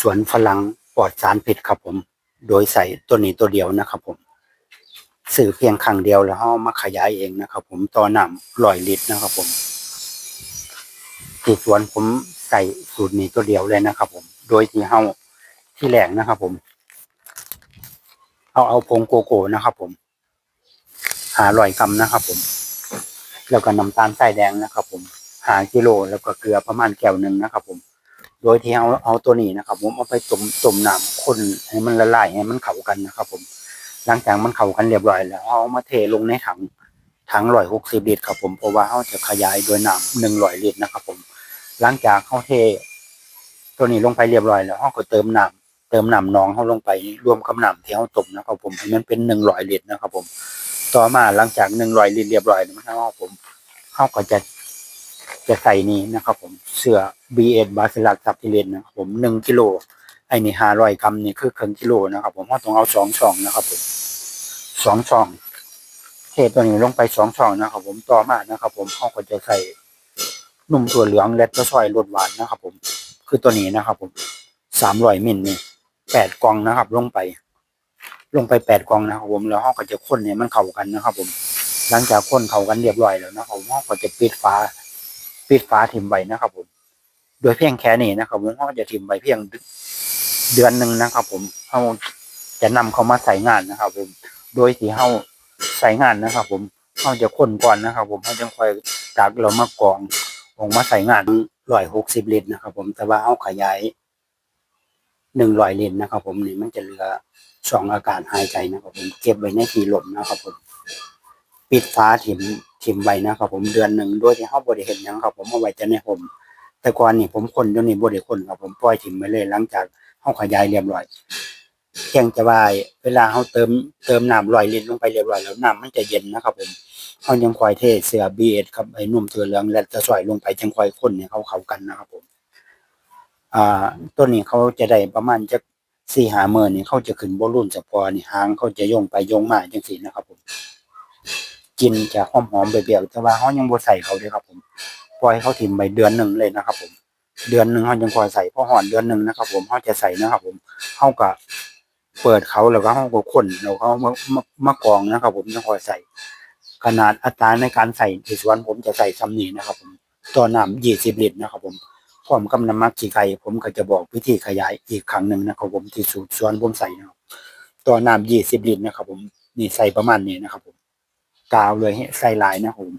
สวนฝรั่งปลอดสารพิษครับผม โดยใส่ตัวนี้ตัวเดียวนะครับผมสื่อเพียงครั้งเดียวแล้วเรามาขยายเองนะครับผมต่อน้ำร้อยลิตรนะครับผมที่สวนผมใส่สูตรนี้ตัวเดียวเลยนะครับผม โดยที่เฮาที่แหลงนะครับผม เอาเอาผงโกโก้นะครับผม หาร้อยกรัมนะครับผม แล้วก็น้ำตาลทรายแดงนะครับผม หากิโลแล้วก็เกลือประมาณแก้วหนึ่งนะครับผม โดยที่เอาเอาตัวนี้นะครับ ผมเอาไปต้มต้มน้ำข้นให้มันละลายให้มันเข้ากันนะครับ ผม หลังจากมันเข้ากันเรียบร้อยแล้วเอามาเทลงในถังถังร้อยหกสิบลิตรครับผมเพราะว่าเขาจะขยายโดยน้ำหนึ่งร้อยลิตรนะครับ ผม หลังจากเขาเท ตัวนี้ลงไปเรียบร้อยแล้วเขาก็เติมน้ำเติมน้ำน้องเขาลงไปรวมกับน้ำที่เขาต้มนะครับ ผมให้มันเป็นหนึ่งร้อยลิตรนะครับ ผม ต่อมาหลังจากหนึ่งร้อยลิตรเรียบร้อยนะครับผมเขาก็จะ จะใส่นี่นะครับ ผมเสื้อ b ีเอ็ดบาซิลัสซับทิเลนนะครับผมหนึ่งกิโลไอ้นี่ห้าร้อยกรัมนี่คือครึ่งกิโลนะครับ ผมเขาต้องเอาสองช่องนะครับ ผมสองช่องเทตัวนี้ลงไปสองช่องนะครับ ผมต่อมานะครับ ผมเขาก็จะใส่นุ่มถั่วเหลืองและตัวซอยรสหวานนะครับ ผมคือตัวนี้นะครับ ผมสามร้อยมิลนี่แปดกล่องนะครับ ลงไป ลงไปแปดกล่องนะครับผมแล้วห้องก็จะข้นเนี่ยมันเข้ากันนะครับ ผม หลังจากข้นเข้ากันเรียบร้อยแล้วนะครับผมห้องก็จะปิดฝา ปิดฝาถิ่มไว้นะครับผม โดยเพียงแค่นี้นะครับผมห้องจะถิ่มไว้เพียงเดือนหนึ่งนะครับ ผมเขาจะนำเขามาใส่งานนะครับ ผม โดยที่เขาใส่งานนะครับ ผมเขาจะข้นก่อนนะครับ ผมเขาจะค่อยตักเรามากรองออกมาใส่งานร้อยหกสิบลิตรนะครับ ผมแต่ว่าเขาขยายหนึ่งร้อยลิตรนะครับ ผมนี่มันจะเหลือสองอาการหายใจนะครับ ผมเก็บไว้ในที่หลบนะครับ ผม ปิดฟ้าถิ่มถิ่มไว้นะครับผมเดือนหนึ่งโดยที่เขาบริเห็นยังครับ ผมเอาไว้จะในผม แต่ก่อนนี่ผมคนเดี๋ยวนี้บริคนครับผมปล่อยถิ่มไว้เลยหลังจากเขาขยายเรียบร้อยเพียงจะว่าเวลาเขาเติมเติมน้ำลอยลิตรลงไปเรียบร้อยแล้วน้ำมันจะเย็นนะครับ ผมเขายังคอยเทเสือบีเอ็ดครับไอ้นุ่มเถือเหลืองและจะสอยลงไปจังคอยคนเนี่ยเขาเขากันนะครับ ผม อ่าต้นนี้เขาจะได้ประมาณจะสี่หาเมื่อนี่เขาจะขึ้นบอลลูนสปอร์นี่หางเขาจะโยงไปโยงมาจังสีนะครับผม กินจะหอมหอมเปรี้ยวๆแต่ว่าเขายังบ่ใส่เขาเลยครับ ผมปล่อยเขาถิ่มไปเดือนหนึ่งเลยนะครับ ผม เดือนหนึ่งเขายังคอยใส่พอหอนเดือนหนึ่งนะครับ ผมเขาจะใส่นะครับ ผมเขาก็เปิดเขาแล้วก็เขาก็คนแล้วเขามามามากรองนะครับ ผมยังคอยใส่ ขนาดอัตราในการใส่ที่สวนผมจะใส่ซ้ำนี้นะครับ ผมต่อน้ำยี่สิบลิตรนะครับ ผมพร้อมกับน้ำมักขี้ไก่ผมก็จะบอกวิธีขยายอีกครั้งหนึ่งนะครับผมที่สูตรสวนผมใส่นะครับต่อน้ำยี่สิบลิตรนะครับ ผมนี่ใส่ประมาณนี้นะครับผม กาวเลยใส่ลายนะผม